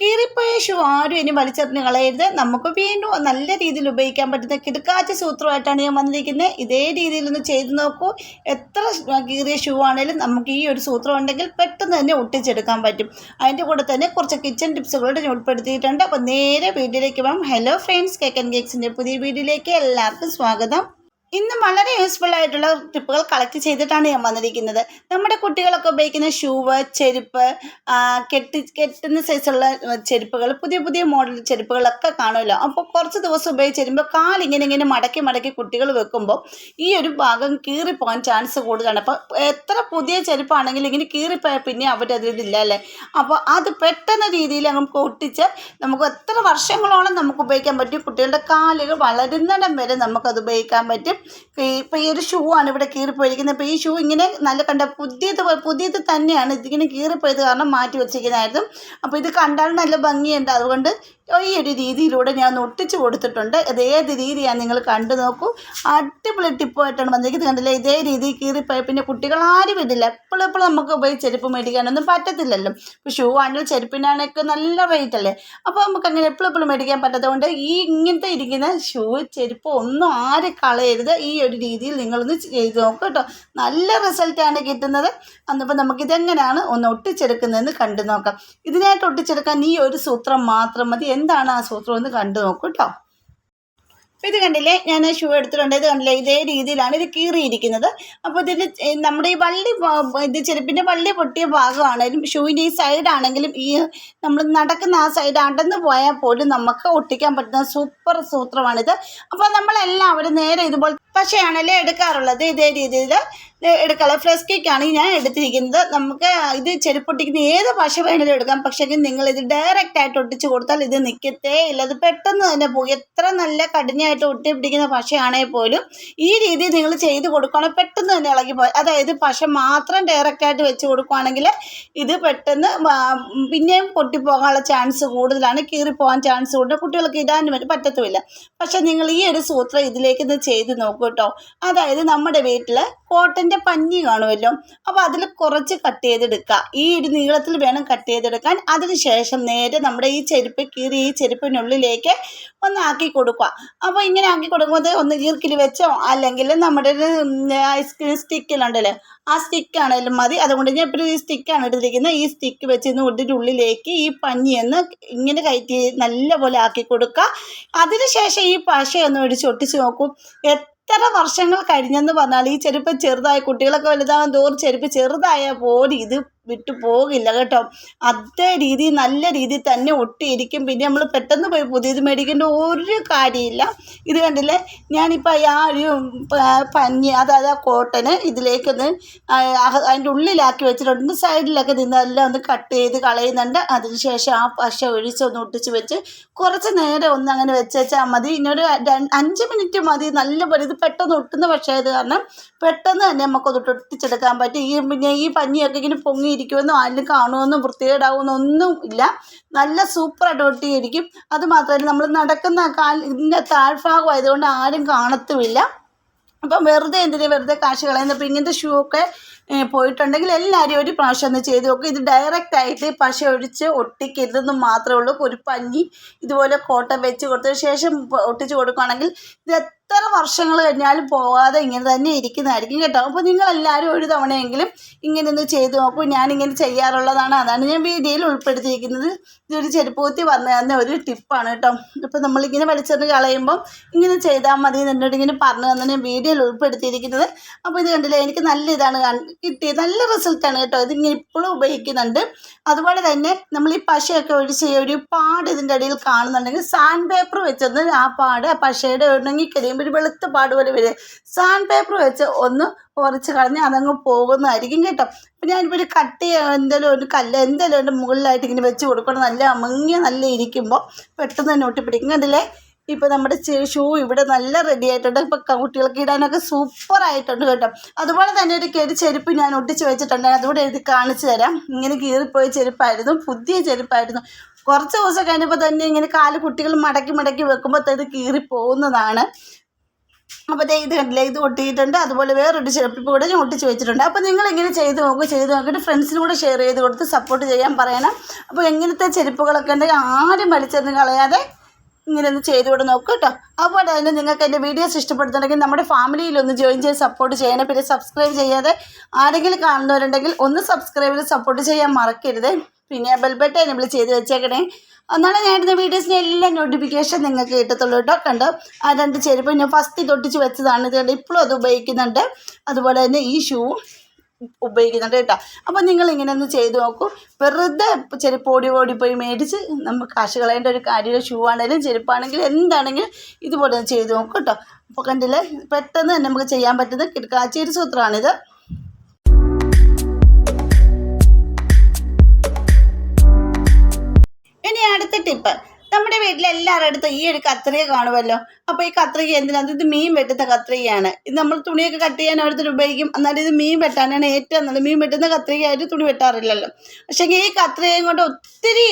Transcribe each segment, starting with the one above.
കീറിപ്പോയ shoe ആരും ഇനി വലിച്ചെറിഞ്ഞ് കളയരുത്. നമുക്ക് വീണ്ടും നല്ല രീതിയിൽ ഉപയോഗിക്കാൻ പറ്റുന്ന കിടക്കാച്ച സൂത്രമായിട്ടാണ് ഞാൻ വന്നിരിക്കുന്നത്. ഇതേ രീതിയിൽ ഒന്ന് ചെയ്ത് നോക്കൂ. എത്ര കീറിയ ഷൂ ആണെങ്കിലും നമുക്ക് ഈ ഒരു സൂത്രം ഉണ്ടെങ്കിൽ പെട്ടെന്ന് തന്നെ ഒട്ടിച്ചെടുക്കാൻ പറ്റും. അതിന്റെ കൂടെ തന്നെ കുറച്ച് കിച്ചൺ ടിപ്സുകളോട് ഞാൻ ഉൾപ്പെടുത്തിയിട്ടുണ്ട്. അപ്പോൾ നേരെ വീഡിയോയിലേക്ക് പോകാം. ഹലോ ഫ്രണ്ട്സ് കേക്ക് ആൻഡ് കേക്സിന്റെ പുതിയ വീഡിയോയിലേക്ക് എല്ലാവർക്കും സ്വാഗതം. ഇന്ന് വളരെ യൂസ്ഫുൾ ആയിട്ടുള്ള ടിപ്പുകൾ കളക്ട് ചെയ്തിട്ടാണ് ഞാൻ വന്നിരിക്കുന്നത്. നമ്മുടെ കുട്ടികളൊക്കെ ഉപയോഗിക്കുന്ന ഷൂവ് ചെരുപ്പ് കെട്ടി കെട്ടുന്ന സൈസുള്ള ചെരുപ്പുകൾ പുതിയ പുതിയ മോഡൽ ചെരുപ്പുകളൊക്കെ കാണുമല്ലോ. അപ്പോൾ കുറച്ച് ദിവസം ഉപയോഗിച്ച് വരുമ്പോൾ കാലിങ്ങനെ ഇങ്ങനെ മടക്കി മടക്കി കുട്ടികൾ വെക്കുമ്പോൾ ഈ ഒരു ഭാഗം കീറിപ്പോകാൻ ചാൻസ് കൂടുതലാണ്. അപ്പോൾ എത്ര പുതിയ ചെരുപ്പാണെങ്കിലും ഇങ്ങനെ കീറിപ്പോയാൽ പിന്നെ അവരതിലില്ല അല്ലേ? അപ്പോൾ അത് പെട്ടെന്ന രീതിയിൽ നമുക്ക് ഒട്ടിച്ച് നമുക്ക് എത്ര വർഷങ്ങളോളം നമുക്ക് ഉപയോഗിക്കാൻ പറ്റും? കുട്ടികളുടെ കാലുകൾ വളരുന്നിടം വരെ നമുക്കത് ഉപയോഗിക്കാൻ പറ്റും. ഇപ്പോൾ ഈ ഒരു ഷൂ ആണ് ഇവിടെ കീറിപ്പോയിരിക്കുന്നത്. അപ്പോൾ ഈ ഷൂ ഇങ്ങനെ നല്ല കണ്ട പുതിയത് പുതിയത് തന്നെയാണ് ഇതിങ്ങനെ കീറിപ്പോയത് കാരണം മാറ്റി വെച്ചിരിക്കുന്നതായിരുന്നു. അപ്പോൾ ഇത് കണ്ടാൽ നല്ല ഭംഗിയുണ്ട്. അതുകൊണ്ട് ഈ ഒരു രീതിയിലൂടെ ഞാൻ ഒട്ടിച്ച് കൊടുത്തിട്ടുണ്ട്. അത് ഏത് രീതിയാണ് നിങ്ങൾ കണ്ടു നോക്കൂ. അടിപൊളി ടിപ്പായിട്ടാണ് വന്നിരിക്കുന്നത്. കണ്ടില്ലേ? ഇതേ രീതിയിൽ കീറിപ്പോയി പിന്നെ കുട്ടികൾ ആരും ഇടില്ല എപ്പോഴും എപ്പോഴും നമുക്ക് പോയി ചെരുപ്പ് മേടിക്കാനൊന്നും പറ്റത്തില്ലല്ലോ. ഇപ്പോൾ ഷൂ ആണെങ്കിൽ ചെരുപ്പിനാണൊക്കെ നല്ല റേറ്റ് അല്ലേ? അപ്പോൾ നമുക്ക് അങ്ങനെ എപ്പോഴും എപ്പോഴും മേടിക്കാൻ പറ്റാത്തതുകൊണ്ട് ഈ ഇങ്ങനത്തെ ഇരിക്കുന്ന ഷൂ ചെരുപ്പ് ഒന്നും ആരും കളയരുത്. ഈ ഒരു രീതിയിൽ നിങ്ങളൊന്ന് ചെയ്ത് നോക്കുക കേട്ടോ. നല്ല റിസൾട്ടാണ് കിട്ടുന്നത്. അന്നപ്പോൾ നമുക്കിതെങ്ങനെയാണ് ഒന്ന് ഒട്ടിച്ചെടുക്കുന്നതെന്ന് കണ്ടു നോക്കാം. ഇതിനായിട്ട് ഒട്ടിച്ചെടുക്കാൻ ഈ ഒരു സൂത്രം മാത്രം മതി. എന്താണ് ആ സൂത്രം എന്ന് കണ്ടു നോക്കൂ കേട്ടോ ഇത് കണ്ടില്ലേ? ഞാൻ ഷൂ എടുത്തിട്ടുണ്ട്. ഇത് കണ്ടില്ലേ? ഇതേ രീതിയിലാണ് ഇത് കീറിയിരിക്കുന്നത്. അപ്പോൾ ഇതിന്റെ നമ്മുടെ ഈ വള്ളി ഇത് ചെരുപ്പിന്റെ വള്ളി പൊട്ടിയ ഭാഗമാണെങ്കിലും ഷൂവിന്റെ ഈ സൈഡാണെങ്കിലും ഈ നമ്മൾ നടക്കുന്ന ആ സൈഡ് അടന്ന് പോയാൽ പോലും നമുക്ക് ഒട്ടിക്കാൻ പറ്റുന്ന സൂപ്പർ സൂത്രമാണിത്. അപ്പോൾ നമ്മളെല്ലാവരും നേരെ ഇതുപോലെ പശയാണല്ലേ എടുക്കാറുള്ളത്? ഇതേ രീതിയിൽ എടുക്കാറ്. ഫ്ലസ്കിക്കാണ് ഞാൻ എടുത്തിരിക്കുന്നത്. നമുക്ക് ഇത് ചെരുപ്പൊട്ടിക്കുന്ന ഏത് പശ വേണമെങ്കിലും എടുക്കാം. പക്ഷേ നിങ്ങൾ ഇത് ഡയറക്റ്റ് ആയിട്ട് ഒട്ടിച്ചു കൊടുത്താൽ ഇത് നിൽക്കത്തേ ഇല്ല. അത് പെട്ടെന്ന് തന്നെ പോകും എത്ര നല്ല കഠിനമായിട്ട് ഒട്ടി പിടിക്കുന്ന പശയാണെങ്കിൽ പോലും ഈ രീതി നിങ്ങൾ ചെയ്ത് കൊടുക്കുകയാണെങ്കിൽ പെട്ടെന്ന് തന്നെ ഇളകി പോയി. അതായത് പശ മാത്രം ഡയറക്റ്റ് ആയിട്ട് വെച്ച് കൊടുക്കുകയാണെങ്കിൽ ഇത് പെട്ടെന്ന് പിന്നെയും പൊട്ടിപ്പോകാനുള്ള ചാൻസ് കൂടുതലാണ്. കീറിപ്പോകാൻ ചാൻസ് കൂടുതൽ. കുട്ടികൾക്ക് പറ്റും- പറ്റത്തുമില്ല. പക്ഷേ നിങ്ങൾ ഈ ഒരു സൂത്രം ഇതിലേക്ക് ഇത് ചെയ്ത് നോക്കൂ. കേട്ടോ. അതായത് നമ്മുടെ വീട്ടിൽ കോട്ടന്റെ പഞ്ഞി കാണുമല്ലോ. അപ്പോൾ അതിൽ കുറച്ച് കട്ട് ചെയ്തെടുക്കുക ഈ ഒരു നീളത്തിൽ വേണം കട്ട് ചെയ്തെടുക്കാൻ. അതിന് ശേഷം നേരെ നമ്മുടെ ഈ ചെരുപ്പ് കീറി ഈ ചെരുപ്പിനുള്ളിലേക്ക് ഒന്ന് ആക്കി കൊടുക്കുക. അപ്പോൾ ഇങ്ങനെ ആക്കി കൊടുക്കുമ്പോൾ ഒന്ന് ഈർക്കിൽ വെച്ചോ? അല്ലെങ്കിൽ നമ്മുടെ ഒരു ഐസ്ക്രീം സ്റ്റിക്കിലുണ്ടല്ലോ ആ സ്റ്റിക്കാണെങ്കിലും മതി. അതുകൊണ്ട് ഞാൻ ഇപ്പോൾ ഈ സ്റ്റിക്കാണ് എടുത്തിരിക്കുന്നത്. ഈ സ്റ്റിക്ക് വെച്ച് ഇന്ന് ഇതിന്റെ ഉള്ളിലേക്ക് ഈ പഞ്ഞിയൊന്ന് ഇങ്ങനെ കയറ്റി നല്ലപോലെ ആക്കി കൊടുക്കുക അതിനുശേഷം ഈ പശയൊന്ന് ഒടിച്ച് ഒട്ടിച്ച് നോക്കൂ. എത്ര വർഷങ്ങൾ കഴിഞ്ഞെന്ന് പറഞ്ഞാൽ ഈ ചെരുപ്പ് ചെറുതായി കുട്ടികളൊക്കെ വലുതാകാൻ തോറും ചെരുപ്പ് ചെറുതായാൽ പോലും ഇത് വിട്ടു പോകില്ല കേട്ടോ. അതേ രീതി നല്ല രീതിയിൽ തന്നെ ഒട്ടിയിരിക്കും. പിന്നെ നമ്മൾ പെട്ടെന്ന് പോയി പുതിയത് മേടിക്കേണ്ട ഒരു കാര്യമില്ല. ഇത് കണ്ടില്ലേ? ഞാനിപ്പോൾ ആ ഒരു പഞ്ഞി അതായത് ആ കോട്ടന് ഇതിലേക്കൊന്ന് അതിന്റെ ഉള്ളിലാക്കി വെച്ചിട്ടുണ്ട്. സൈഡിലൊക്കെ നിന്ന് എല്ലാം ഒന്ന് കട്ട് ചെയ്ത് കളയുന്നുണ്ട്. അതിനുശേഷം ആ പശ ഒഴിച്ചൊന്ന് ഒട്ടിച്ച് വെച്ച് കുറച്ച് നേരം ഒന്ന് അങ്ങനെ വെച്ചാൽ മതി. ഇനിയൊരു അഞ്ച് മിനിറ്റ് മതി. നല്ല നല്ലപോലെ ഇത് പെട്ടെന്ന് ഒട്ടുന്ന പക്ഷേ ഇത് കാരണം പെട്ടെന്ന് തന്നെ നമുക്കൊന്ന് ഒട്ടിച്ചെടുക്കാൻ പറ്റും. ഈ പിന്നെ ഈ പഞ്ഞിയൊക്കെ ഇങ്ങനെ പൊങ്ങിയിരിക്കുമെന്നോ ആരും കാണുമെന്നോ വൃത്തികേടാവുമെന്നോ ഒന്നും ഇല്ല. നല്ല സൂപ്പറായിട്ട് ഒട്ടിയിരിക്കും അത് മാത്രമല്ല നമ്മൾ നടക്കുന്ന കാൽ ഇതിന്റെ താഴ്ഭാഗം ആയതുകൊണ്ട് ആരും കാണത്തുമില്ല. അപ്പം വെറുതെ എന്തിനാ വെറുതെ കാശ് കളയുന്നത് അപ്പം ഇങ്ങനത്തെ ഷൂ ഒക്കെ പോയിട്ടുണ്ടെങ്കിൽ എല്ലാവരും ഒരു പ്രാവശ്യം ഒന്ന് ചെയ്ത് നോക്കും. ഇത് ഡയറക്റ്റ് ആയിട്ട് പശ ഒഴിച്ച് ഒട്ടിക്കരുതെന്ന് മാത്രമേ ഉള്ളൂ. ഒരു പഞ്ഞി ഇതുപോലെ കോട്ട വെച്ച് കൊടുത്തതിന് ശേഷം ഒട്ടിച്ച് കൊടുക്കുകയാണെങ്കിൽ ഇത് എത്ര വർഷങ്ങൾ കഴിഞ്ഞാലും പോകാതെ ഇങ്ങനെ തന്നെ ഇരിക്കുന്നതായിരിക്കും കേട്ടോ. അപ്പോൾ നിങ്ങളെല്ലാവരും ഒരു തവണയെങ്കിലും ഇങ്ങനെ ഒന്ന് ചെയ്ത് നോക്കൂ. ഞാനിങ്ങനെ ചെയ്യാറുള്ളതാണ്. അതാണ് ഞാൻ വീഡിയോയിൽ ഉൾപ്പെടുത്തിയിരിക്കുന്നത്. ഇതൊരു ചെരുപ്പൂത്തി വന്നു തന്ന ഒരു ടിപ്പാണ് കേട്ടോ. ഇപ്പം നമ്മളിങ്ങനെ വലിച്ചെറിഞ്ഞ് കളയുമ്പം ഇങ്ങനെ ചെയ്താൽ മതി എന്ന് എന്നോട് ഇങ്ങനെ പറഞ്ഞു തന്നെ വീഡിയോയിൽ ഉൾപ്പെടുത്തിയിരിക്കുന്നത്. അപ്പോൾ ഇത് കണ്ടില്ലേ എനിക്ക് നല്ല ഇതാണ്. കിട്ടിയത് നല്ല റിസൾട്ടാണ് കേട്ടോ. ഇതിങ്ങനെ ഇപ്പോഴും ഉപയോഗിക്കുന്നുണ്ട്. അതുപോലെ തന്നെ നമ്മൾ ഈ പശയൊക്കെ ഒഴിച്ച് ഒരു പാട് ഇതിന്റെ ഇടയിൽ കാണുന്നുണ്ടെങ്കിൽ സാൻഡ് പേപ്പർ വെച്ചൊന്ന് ആ പാട് ആ പശയുടെ ഉണങ്ങി കഴിയുമ്പോൾ ഒരു വെളുത്ത പാട് പോലെ വരും. സാൻഡ് പേപ്പർ വെച്ച് ഒന്ന് ഉറച്ച് കളഞ്ഞ് അതങ്ങ് പോകുന്നതായിരിക്കും കേട്ടോ. അപ്പം ഞാനിപ്പോൾ ഒരു കട്ട് എന്തെങ്കിലും ഒരു കല്ല് എന്തെങ്കിലും മുകളിലായിട്ട് ഇങ്ങനെ വെച്ച് കൊടുക്കണം നല്ല അമങ്ങിയ നല്ല ഇരിക്കുമ്പോൾ പെട്ടെന്ന് തന്നെ ഒട്ടിപ്പിടിക്കും. കണ്ടില്ലേ? ഇപ്പോൾ നമ്മുടെ ഷൂ ഇവിടെ നല്ല റെഡി ആയിട്ടുണ്ട്. ഇപ്പോൾ കുട്ടികൾക്ക് ഇടാനൊക്കെ സൂപ്പർ ആയിട്ടുണ്ട് കേട്ടോ. അതുപോലെ തന്നെ ഒരു കയറി ചെരുപ്പ് ഞാൻ ഒട്ടിച്ച് വെച്ചിട്ടുണ്ട്. അതുകൂടെ എഴുതി കാണിച്ചു തരാം. ഇങ്ങനെ കീറിപ്പോയ ചെരുപ്പായിരുന്നു. പുതിയ ചെരുപ്പായിരുന്നു. കുറച്ച് ദിവസം കഴിഞ്ഞപ്പോൾ തന്നെ ഇങ്ങനെ കാൽ കുട്ടികൾ മടക്കി മടക്കി വെക്കുമ്പോൾ തന്നെ കീറി പോകുന്നതാണ് അപ്പോൾ ദേ ഇത് കണ്ടില്ല? ഇത് ഒട്ടിയിട്ടുണ്ട്. അതുപോലെ വേറൊരു ചെരുപ്പ് കൂടെ ഞാൻ ഒട്ടിച്ച് വെച്ചിട്ടുണ്ട്. അപ്പോൾ നിങ്ങൾ ഇങ്ങനെ ചെയ്ത് നോക്കുക ചെയ്ത് നോക്കിയിട്ട് ഫ്രണ്ട്സിനും കൂടെ ഷെയർ ചെയ്ത് കൊടുത്ത് സപ്പോർട്ട് ചെയ്യാൻ പറയണം. അപ്പോൾ എങ്ങനത്തെ ചെരുപ്പുകളൊക്കെ ഉണ്ടെങ്കിൽ ആരും വലിച്ചെന്ന് കളയാതെ ഇങ്ങനെ ഒന്ന് ചെയ്ത് കൂടെ നോക്കുക കേട്ടോ. അതുപോലെ തന്നെ നിങ്ങൾക്ക് എന്റെ വീഡിയോസ് ഇഷ്ടപ്പെടുന്നുണ്ടെങ്കിൽ നമ്മുടെ ഫാമിലിയിൽ ഒന്ന് ജോയിൻ ചെയ്ത് സപ്പോർട്ട് ചെയ്യണം. പിന്നെ സബ്സ്ക്രൈബ് ചെയ്യാതെ ആരെങ്കിലും കാണുന്നവരുണ്ടെങ്കിൽ ഒന്ന് സബ്സ്ക്രൈബിൽ സപ്പോർട്ട് ചെയ്യാൻ മറക്കരുത്. പിന്നെ ബെൽ ബട്ടൺ എനബിൾ ചെയ്ത് വെച്ചേക്കണേ. എന്നാലേ ഞാൻ ഇടുന്ന വീഡിയോസിന് എല്ലാ നോട്ടിഫിക്കേഷൻ നിങ്ങൾക്ക് കിട്ടത്തുള്ളൂ കേട്ടോ. കണ്ടോ? ആ രണ്ട് ചെരുപ്പ് ഞാൻ ഫസ്റ്റ് തൊട്ടിച്ച് വെച്ചതാണ്. ഇത് ഇപ്പോഴും അത് ഉപയോഗിക്കുന്നുണ്ട്. അതുപോലെ തന്നെ ഈ ഷൂ ഉപയോഗിക്കുന്നുണ്ട് കേട്ടോ. അപ്പോൾ നിങ്ങൾ ഇങ്ങനെ ഒന്ന് ചെയ്ത് നോക്കൂ. വെറുതെ ചെരുപ്പ് ഓടി ഓടി പോയി മേടിച്ച് നമുക്ക് കാശ് കളയേണ്ട ഒരു കാര്യമില്ല. ഷൂ ആണെങ്കിലും ചെരുപ്പാണെങ്കിലും എന്താണെങ്കിലും ഇതുപോലെ ചെയ്ത് നോക്കൂ കേട്ടോ. അപ്പോൾ കണ്ടില്ലേ? പെട്ടെന്ന് തന്നെ നമുക്ക് ചെയ്യാൻ പറ്റുന്ന കിടക്കാച്ചേരി സൂത്രമാണിത്. എല്ലാവരുടെ അടുത്തും ഈ ഒരു കത്രിക കാണുമല്ലോ? അപ്പോൾ ഈ കത്രിക എന്തിനാണ് ഇത് മീൻ വെട്ടുന്ന കത്രികയാണ്. ഇത് നമ്മൾ തുണിയൊക്കെ കട്ട് ചെയ്യാൻ ഓരോരുത്തർ ഉപയോഗിക്കും. എന്നാലും ഇത് മീൻ വെട്ടാനാണ് ഏറ്റവും നല്ലത്. മീൻ വെട്ടുന്ന കത്രികയായിട്ട് തുണി വെട്ടാറില്ലല്ലോ. പക്ഷേ ഈ കത്രികയും കൊണ്ട് ഒത്തിരി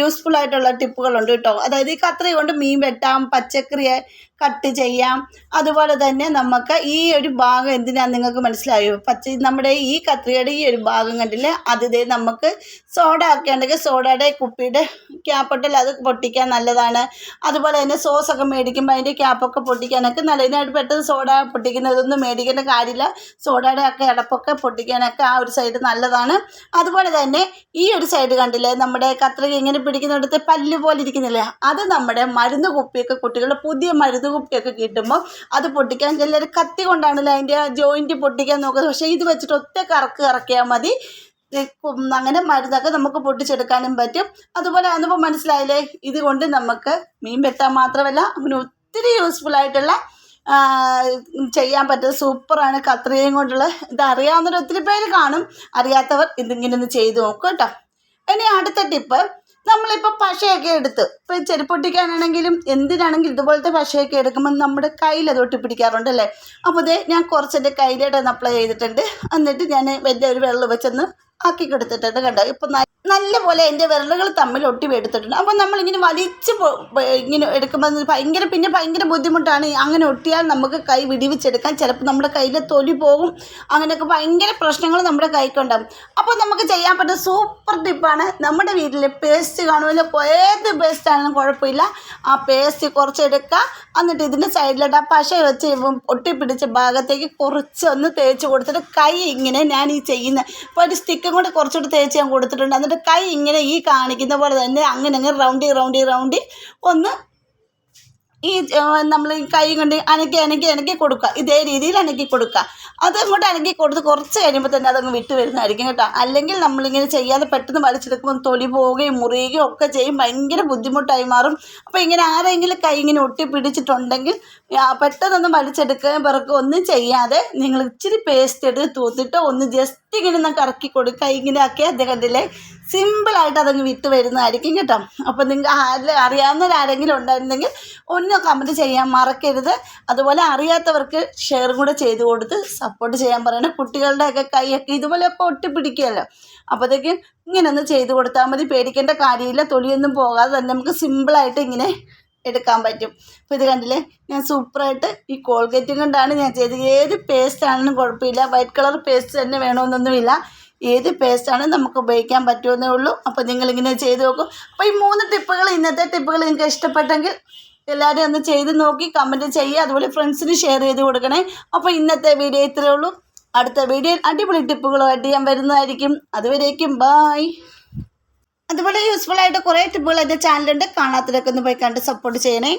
യൂസ്ഫുൾ ആയിട്ടുള്ള ടിപ്പുകളുണ്ട് കേട്ടോ. അതായത് ഈ കത്രിക കൊണ്ട് മീൻ വെട്ടാം പച്ചക്കറിയെ കട്ട് ചെയ്യാം. അതുപോലെ തന്നെ നമുക്ക് ഈ ഒരു ഭാഗം എന്തിനാ നിങ്ങൾക്ക് മനസ്സിലായോ? പച്ച നമ്മുടെ ഈ കത്രികയുടെ ഈ ഒരു ഭാഗം കണ്ടില്ലേ? അത് ദേ നമുക്ക് സോഡ ആക്കേണ്ടെങ്കിൽ സോഡയുടെ കുപ്പിയുടെ ക്യാപ്പൊട്ടിൽ അത് പൊട്ടിക്കാൻ നല്ലതാണ്. അതുപോലെ തന്നെ സോസ് സോസൊക്കെ മേടിക്കുമ്പോൾ അതിന്റെ ക്യാപ്പൊക്കെ പൊട്ടിക്കാനൊക്കെ നല്ല ഇതിനായിട്ട് പെട്ടെന്ന് സോഡ പൊട്ടിക്കുന്നതൊന്നും മേടിക്കേണ്ട കാര്യമില്ല. സോഡയുടെ ഒക്കെ അടപ്പൊക്കെ പൊട്ടിക്കാനൊക്കെ ആ ഒരു സൈഡ് നല്ലതാണ്. അതുപോലെ തന്നെ ഈ ഒരു സൈഡ് കണ്ടില്ലേ? നമ്മുടെ കത്രിക ഇങ്ങനെ പിടിക്കുന്നിടത്ത് പല്ല് പോലെ ഇരിക്കുന്നില്ലേ? അത് നമ്മുടെ മരുന്ന് കുപ്പിയൊക്കെ കുട്ടികളുടെ പുതിയ മരുന്ന് കുപ്പിയൊക്കെ കിട്ടുമ്പോൾ അത് പൊട്ടിക്കാൻ ചിലർ കത്തി കൊണ്ടാണല്ലോ അതിന്റെ ജോയിന്റ് പൊട്ടിക്കാൻ നോക്കുന്നത്. പക്ഷേ ഇത് വെച്ചിട്ട് ഒറ്റ കറക്ക് കറക്കിയാൽ മതി. അങ്ങനെ മരുന്നൊക്കെ നമുക്ക് പൊട്ടിച്ചെടുക്കാനും പറ്റും. അതുപോലെ അതിപ്പോൾ മനസ്സിലായില്ലേ? ഇതുകൊണ്ട് നമുക്ക് മീൻ വെട്ടാൻ മാത്രമല്ല അങ്ങനെ ഒത്തിരി യൂസ്ഫുൾ ആയിട്ടുള്ള ആ, ചെയ്യാൻ പറ്റുന്ന സൂപ്പറാണ് കത്രികയും കൊണ്ടുള്ള. ഇത് അറിയാവുന്നവർ ഒത്തിരി പേര് കാണും. അറിയാത്തവർ ഇതിങ്ങനെ ഒന്ന് ചെയ്ത് നോക്കും കേട്ടോ. ഇനി അടുത്ത ടിപ്പ് നമ്മളിപ്പോൾ പശയൊക്കെ എടുത്ത് ഇപ്പോൾ ചെരുപ്പൊട്ടിക്കാനാണെങ്കിലും എന്തിനാണെങ്കിലും ഇതുപോലത്തെ പശയൊക്കെ എടുക്കുമ്പോൾ നമ്മുടെ കയ്യിൽ അത് ഒട്ടിപ്പിടിക്കാറുണ്ട് അല്ലേ? അപ്പോൾ ഇതേ ഞാൻ കുറച്ച് എന്റെ കയ്യിലോട്ട് അപ്ലൈ ചെയ്തിട്ടുണ്ട്. എന്നിട്ട് ഞാൻ വലിയ ഒരു വെള്ളം വെച്ചൊന്ന് ആക്കി കൊടുത്തിട്ടുണ്ട് കണ്ടോ? ഇപ്പം നല്ല പോലെ എന്റെ വിരലുകൾ തമ്മിൽ ഒട്ടി എടുത്തിട്ടുണ്ട്. അപ്പോൾ നമ്മളിങ്ങനെ വലിച്ച് ഇങ്ങനെ എടുക്കുമ്പോൾ ഭയങ്കര പിന്നെ ഭയങ്കര ബുദ്ധിമുട്ടാണ്. അങ്ങനെ ഒട്ടിയാൽ നമുക്ക് കൈ വിടിവിച്ചെടുക്കാൻ ചിലപ്പോൾ നമ്മുടെ കയ്യിൽ തൊലി പോകും. അങ്ങനെയൊക്കെ ഭയങ്കര പ്രശ്നങ്ങൾ നമ്മുടെ കൈക്കുണ്ടാകും അപ്പോൾ നമുക്ക് ചെയ്യാൻ പറ്റുന്ന സൂപ്പർ ടിപ്പാണ് നമ്മുടെ വീട്ടിലെ പേസ്റ്റ് കാണുമല്ലോ? ഏത് പേസ്റ്റ് ആണെങ്കിലും കുഴപ്പമില്ല. ആ പേസ്റ്റ് കുറച്ചെടുക്കുക എന്നിട്ട് ഇതിന്റെ സൈഡിലിട്ട് ആ പശ വെച്ച് ഒട്ടിപ്പിടിച്ച ഭാഗത്തേക്ക് കുറച്ചൊന്ന് തേച്ച് കൊടുത്തിട്ട് കൈ ഇങ്ങനെ ഞാൻ ഈ ചെയ്യുന്ന ഇപ്പോൾ ഒരു സ്റ്റിക്കും കൂടെ കുറച്ചുകൂടി തേച്ച് ഞാൻ കൊടുത്തിട്ടുണ്ട്. എന്നിട്ട് കൈ ഇങ്ങനെ ഈ കാണിക്കുന്ന പോലെ തന്നെ അങ്ങനെ അങ്ങ് റൗണ്ടി റൗണ്ടി റൗണ്ടി ഒന്ന് ഈ നമ്മൾ കൈ കൊണ്ട് അനക്കി അനക്കി അനക്കി കൊടുക്കുക. ഇതേ രീതിയിൽ അനക്കി കൊടുക്കുക. അത് അങ്ങോട്ട് അനക്കി കൊടുത്ത് കുറച്ച് കഴിയുമ്പോൾ തന്നെ അതങ്ങ് വിട്ടു വരുന്നതായിരിക്കും കേട്ടോ. അല്ലെങ്കിൽ നമ്മളിങ്ങനെ ചെയ്യാതെ പെട്ടെന്ന് വലിച്ചെടുക്കുമ്പോൾ തൊലി പോവുകയും മുറിയുകയും ഒക്കെ ചെയ്യും. ഭയങ്കര ബുദ്ധിമുട്ടായി മാറും. അപ്പോൾ ഇങ്ങനെ ആരെങ്കിലും കൈ ഇങ്ങനെ ഒട്ടി പിടിച്ചിട്ടുണ്ടെങ്കിൽ പെട്ടെന്നൊന്നും വലിച്ചെടുക്കുകയും പിറക്കുക ഒന്നും ചെയ്യാതെ നിങ്ങൾ ഇച്ചിരി പേസ്റ്റ് എടുത്ത് തൂത്തിട്ട് ഒന്ന് ജസ്റ്റ് ഇങ്ങനെ ഒന്ന് കറക്കി കൊടുക്കുക. ഇങ്ങനെ അത് കണ്ടില്ലേ? സിമ്പിളായിട്ട് അതങ്ങ് വിത്ത് വരുന്നതായിരിക്കും കേട്ടോ. അപ്പോൾ നിങ്ങൾ അറിയാവുന്ന അറിയാവുന്നവരാരെങ്കിലും ഉണ്ടായിരുന്നെങ്കിൽ ഒന്ന് കമന്റ് ചെയ്യാൻ മറക്കരുത്. അതുപോലെ അറിയാത്തവർക്ക് ഷെയർ കൂടെ ചെയ്ത് കൊടുത്ത് സപ്പോർട്ട് ചെയ്യാൻ പറയണം. കുട്ടികളുടെയൊക്കെ കൈയൊക്കെ ഇതുപോലെയൊക്കെ ഒട്ടിപ്പിടിക്കുകയല്ലോ. അപ്പോഴത്തേക്കും ഇങ്ങനെ ഒന്ന് ചെയ്ത് കൊടുത്താൽ മതി. പേടിക്കേണ്ട കാര്യമില്ല. തൊലിയൊന്നും പോകാതെ തന്നെ നമുക്ക് സിമ്പിളായിട്ട് ഇങ്ങനെ എടുക്കാൻ പറ്റും. അപ്പോൾ ഇത് കണ്ടില്ലേ? ഞാൻ സൂപ്പറായിട്ട് ഈ കോൾഗേറ്റും കൊണ്ടാണ് ഞാൻ ചെയ്തത്. ഏത് പേസ്റ്റ് ആണെങ്കിലും കുഴപ്പമില്ല. വൈറ്റ് കളർ പേസ്റ്റ് തന്നെ വേണമെന്നൊന്നുമില്ല. ഏത് പേസ്റ്റാണ് നമുക്ക് ഉപയോഗിക്കാൻ പറ്റുമെന്നേ ഉള്ളൂ. അപ്പോൾ നിങ്ങളിങ്ങനെ ചെയ്ത് നോക്കും. അപ്പോൾ ഈ മൂന്ന് ടിപ്പുകൾ ഇന്നത്തെ ടിപ്പുകൾ നിങ്ങൾക്ക് ഇഷ്ടപ്പെട്ടെങ്കിൽ എല്ലാവരും ഒന്ന് ചെയ്ത് നോക്കി കമന്റ് ചെയ്യുക അതുപോലെ ഫ്രണ്ട്സിന് ഷെയർ ചെയ്ത് കൊടുക്കണേ. അപ്പോൾ ഇന്നത്തെ വീഡിയോ ഇത്രയേ ഉള്ളൂ. അടുത്ത വീഡിയോ അടിപൊളി ടിപ്പുകളുമായിട്ട് ഞാൻ വരുന്നതായിരിക്കും. അതുവരേക്കും ബായ് അതുപോലെ യൂസ്ഫുൾ ആയിട്ട് കുറേ ടിപ്പുകൾ എന്റെ ചാനലുണ്ട് കാണാത്തതൊക്കെ ഒന്ന് പോയി കണ്ട് സപ്പോർട്ട് ചെയ്യണേ.